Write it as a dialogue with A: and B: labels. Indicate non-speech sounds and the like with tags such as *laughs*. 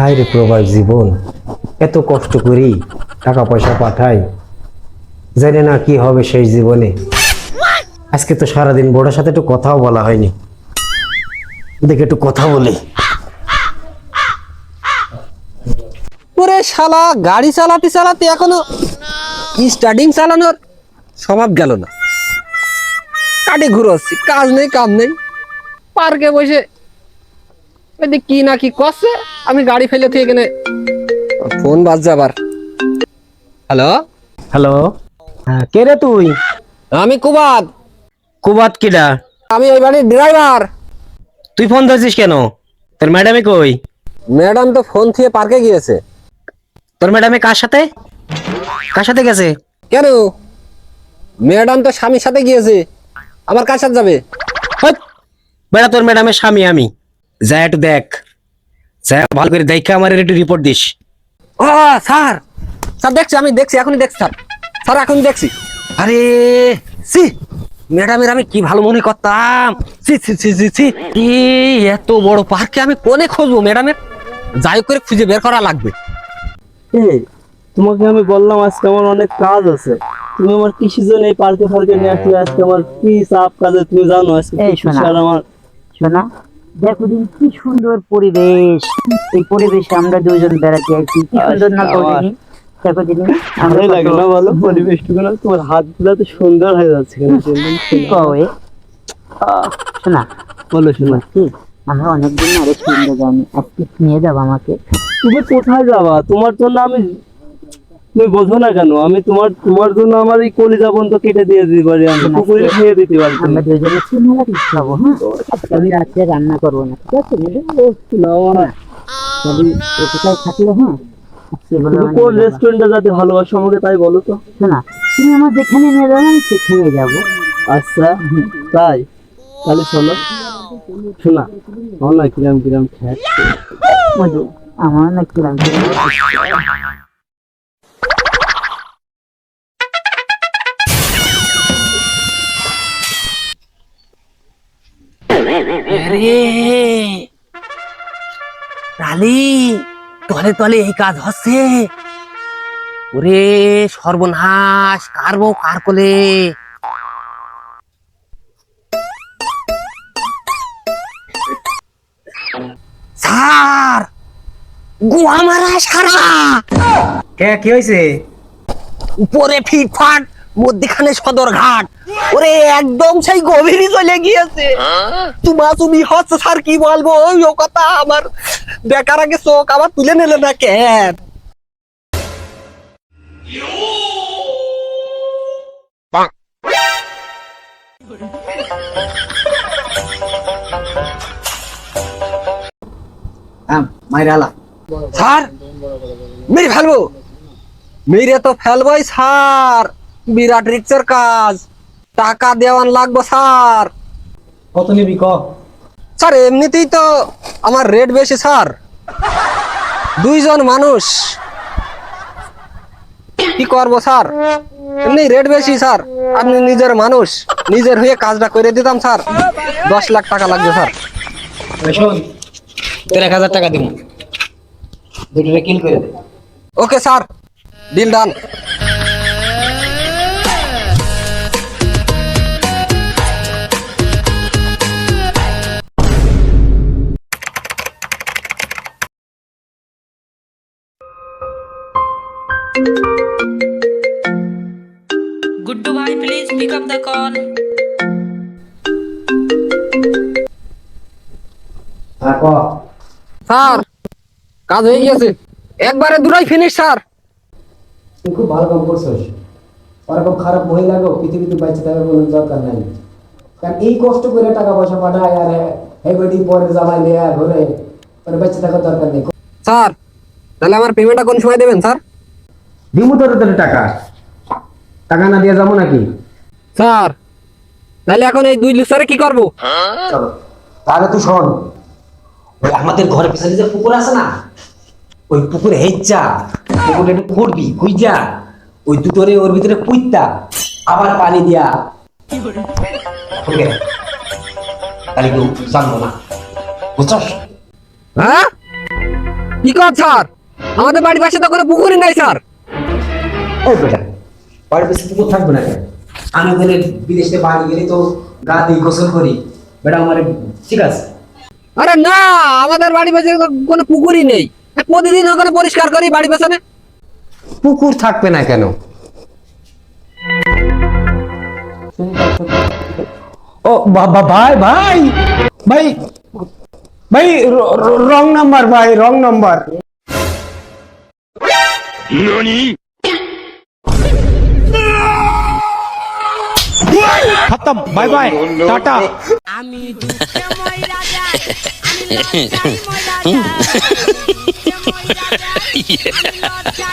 A: হায় রে প্রবাস জীবন? এত কষ্ট করি টাকা পয়সা পাঠাই। জানি না কি হবে সেই জীবনে। আজকে তো সারাদিন বড়োর সাথে একটু কথাও বলা হয়নি। দেখে একটু কথা বলি।
B: ওরে শালা গাড়ি চালাতে চালাতে এখনও স্টার্টিং চালানোর স্বভাব গেল না। কাটে ঘুরোচ্ছি কাজ নেই কাম নেই। পার্কে বসে এদিকে কি না কি করছে আমি গাড়ি ফেলে থেকে এখানে ফোন বাজছে আবার। হ্যালো?
A: হ্যালো? হ্যাঁ কে রে তুই?
B: আমি কুবাদ
A: কুবাত কিডা?
B: আমি এই বাড়ির ড্রাইভার
A: তুই ফোন ধরছিস কেন? তোর ম্যাডামে কই?
B: ম্যাডাম তো ফোন দিয়ে পার্কে গিয়েছে।
A: তোর ম্যাডামে কার সাথে? কার সাথে গেছে?
B: কেন? ম্যাডাম তো স্বামীর সাথে গিয়েছে। আবার কার সাথে যাবে?
A: হট! বেড়া তোর ম্যাডামের স্বামী আমি। যা একটু দেখ। যা ভালো করে দেখে আমার একটু রিপোর্ট দিস।
B: ও স্যার। স্যার দেখছি আমি দেখছি এখনই দেখছি স্যার। স্যার এখনই দেখছি। আরে সি ম্যাডামের আমি কি ভালো মনে করতাম। সি সি সি সি সি এত বড় পার্কে আমি কোনে খুঁজবো ম্যাডামের? যাই হোক করে খুঁজে বের করা লাগবে।
C: এই তোমাকে আমি বললাম আজকে আমার অনেক কাজ আছে। তুমি আমার কিসের জন্য এই পার্কে ফার্কে নিয়ে আসলে? আজকে আমার কি চাপ কাজে তুমি জানো? আজকে আমার
D: শোনা। দেখো দিন কি সুন্দর পরিবেশ। এই পরিবেশে আমরা দুজন বেড়াতে আসছি কি সুন্দর না করিনি দেখো দিন আমরা
C: লাগে না
D: কত-
C: বলো? তোমার হাতগুলা তো সুন্দর হয়ে যাচ্ছে
D: কি শোনা।
C: বলো শোনা।
D: কি আমরা অনেকদিন আরে সুন্দর জানি আজকে নিয়ে যাব আমাকে।
C: তুমি কোথায় যাবা? তোমার জন্য আমি তুমি বোঝো না কেন? আমি তোমার তোমার জন্য আমার এই কলিজা বন্ধ কেটে দিয়ে দিতে পারি আমি পুকুরে খেয়ে দিতে পারি
D: আমরা খাব হ্যাঁ? আমি রাত্রে রান্না করব না ঠিক আছে? বুঝলে? খালি ও কোথায় থাকলে হ্যাঁ? আজকে বলে
C: তুমি কোন রেস্টুরেন্টে যাতে ভালোবাসো আমাকে তাই বলো তো।
D: তুমি আমার যেখানে নিয়ে যাবে আমি সেখানে যাব।
C: আচ্ছা তাই? তাহলে শোনো। শোনা আমার না কিরাম কিরাম
D: মধু আমার না কিরম কিরম
B: আরে তালি তলে তলে এই কাজ হচ্ছে। ওরে সর্বনাশ কার বউ কার কোলে স্যার গুহা মারা সারা।
A: কে কি হয়েছে
B: উপরে ফিটফাট মধ্যখানে সদর ঘাট ওরে একদম সেই গভীরই চলে গিয়েছে। তোমা তুমি হচ্ছে স্যার কি বলব? ওই কথা আমার দেখার আগে চোখ আবার তুলে নিলে না কেন?
A: মাইরালা
B: স্যার মেরে ফেলব। মেরে তো ফেলবোই স্যার। বিরাট রিক্সের কাজ। টাকা দেওয়ান লাগবো স্যার।
A: কত নিবি ক?
B: স্যার এমনিতেই তো আমার রেট বেশি স্যার। দুইজন মানুষ। কি করব স্যার? এমনি রেট বেশি স্যার। আপনি নিজের মানুষ। নিজের হয়ে কাজটা করে দিতাম স্যার। দশ লাখ টাকা লাগবে স্যার।
A: শোন তোর এক হাজার টাকা দিব। দুটোটা কিল করে দে।
B: Okay sir. Deal done.
E: Guddu bhai, please pick up the call.
A: হ্যাঁ
B: স্যার কাজ হয়ে গেছে। একবারে দুটাই ফিনিশ স্যার।
A: তুই খুব ভালো কাম করছিস ওরকম খারাপ মহিলাকেও পৃথিবীতে বাইচে থাকার কোনো দরকার নাই। কারণ এই কষ্ট করে টাকা পয়সা পাঠায় আর এই বেটি পরে জামাই দেয়া ঘরে ওর বেঁচে থাকার দরকার নেই।
B: স্যার তাহলে আমার পেমেন্টটা কোন সময় দেবেন স্যার?
A: দিমু তোর তোর টাকা। টাকা না দিয়ে যাব নাকি?
B: স্যার তাহলে এখন এই দুই লুসারে কি করব?
A: তাহলে তুই শোন ওই আমাদের ঘরের পিছনে যে পুকুর আছে না ওই পুকুরে হেচ্চা পুকুরে একটু খুঁড়বি খুঁজা ওই দুটোরে ওর ভিতরে পুইতা আবার পানি দিয়া। তাহলে কেউ জানব না বুঝছস?
B: হ্যাঁ? কি কর স্যার? আমাদের বাড়ির পাশে তো কোনো পুকুরই নাই স্যার।
A: বেটা থাকবে না আমি ওখানে বিদেশে বাড়ি গেলে তো গা দিয়ে গোসল করি। বেটা আমার ঠিক আছে।
B: আরে না আমাদের বাড়ির পাশে কোনো পুকুরই নেই। প্রতিদিন ওখানে পরিষ্কার করি বাড়ি পেছনে।
A: পুকুর থাকবে না কেন? ও বাবা ভাই ভাই ভাই ভাই রং নাম্বার ভাই রং নাম্বার।
F: খতম বাই বাই টাটা।
G: আমি দুঃখময় রাজা *laughs*